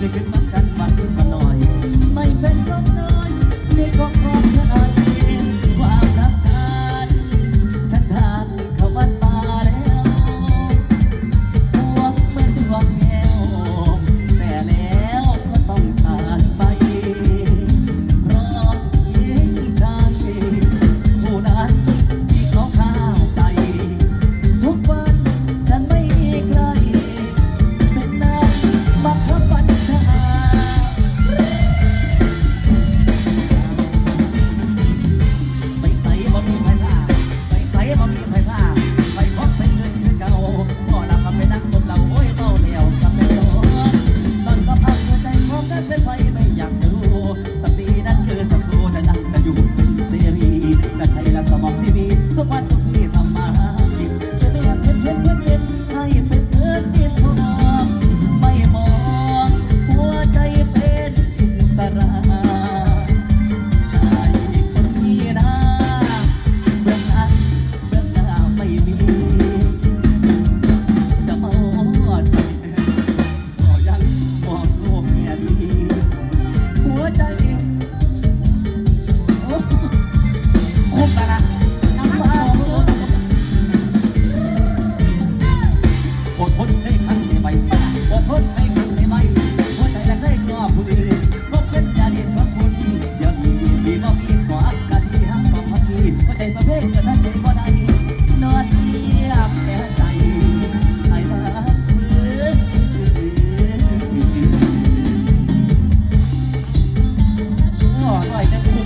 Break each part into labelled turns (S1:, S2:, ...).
S1: They could อร่อย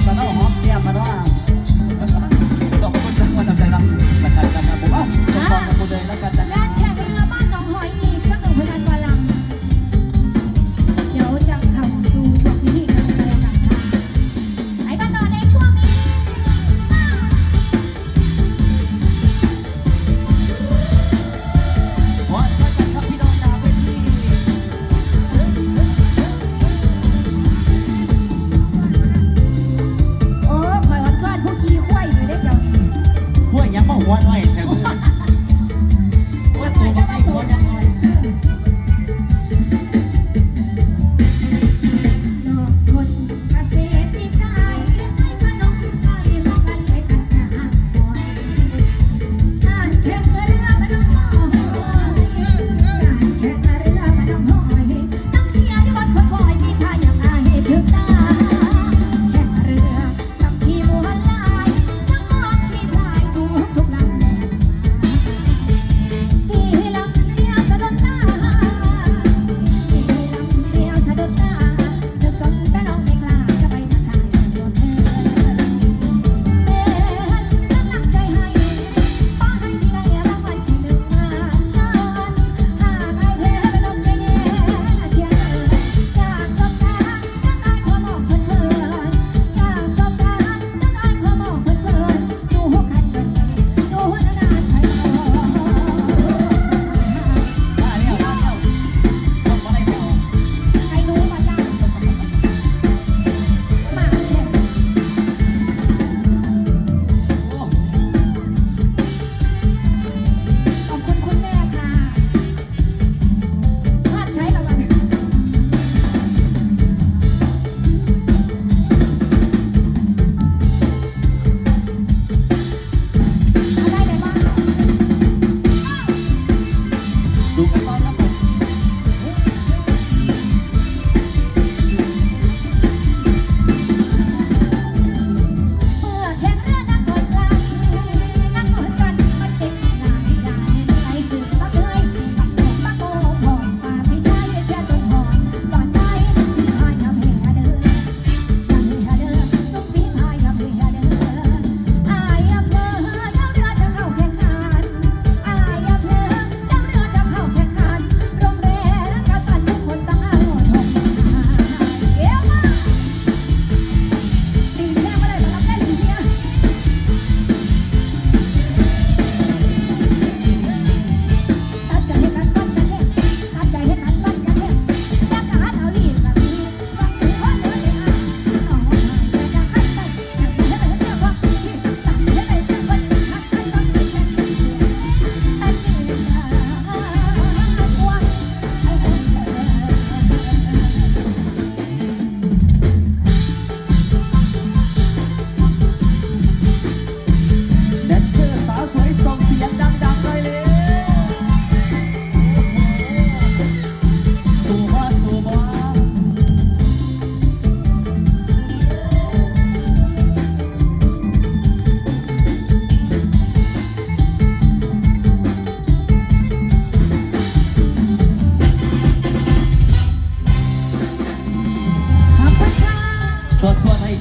S2: ยัง
S1: บอกว่าน้
S2: อยแต่ว่าตัวไม่ตัวยังน้อย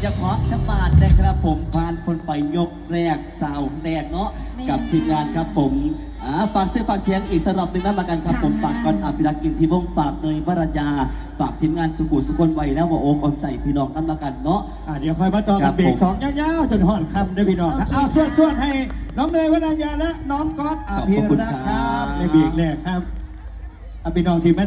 S2: จเฉพาะชบาดนะ
S1: ครับผม
S2: พานคนไปยกแร
S1: กสาวแดกเนาะกับทีมงานครับผมฝากเสียงฝากเสียงอีกสำหรับหนึ่งนั่นละกันครับผมฝากก่อนอภิรักษ์กินที่วงฝากเนยวรัญาฝากทีมงานสุขุสุคนไว้นะว่าโอ้อมใจพี่น้องนั่นละกันเนาะ
S3: เดี๋ยวค่อยมาต่อกับเบรกสองยาวๆจนหอนคำด้วยพี่น้องครับ
S2: เอา
S3: ชวนๆให้น้องเนยวรัญาและน้องก๊อตอภิรักษ์ครับในเบรกแรกครับอภิรักษ์ทีม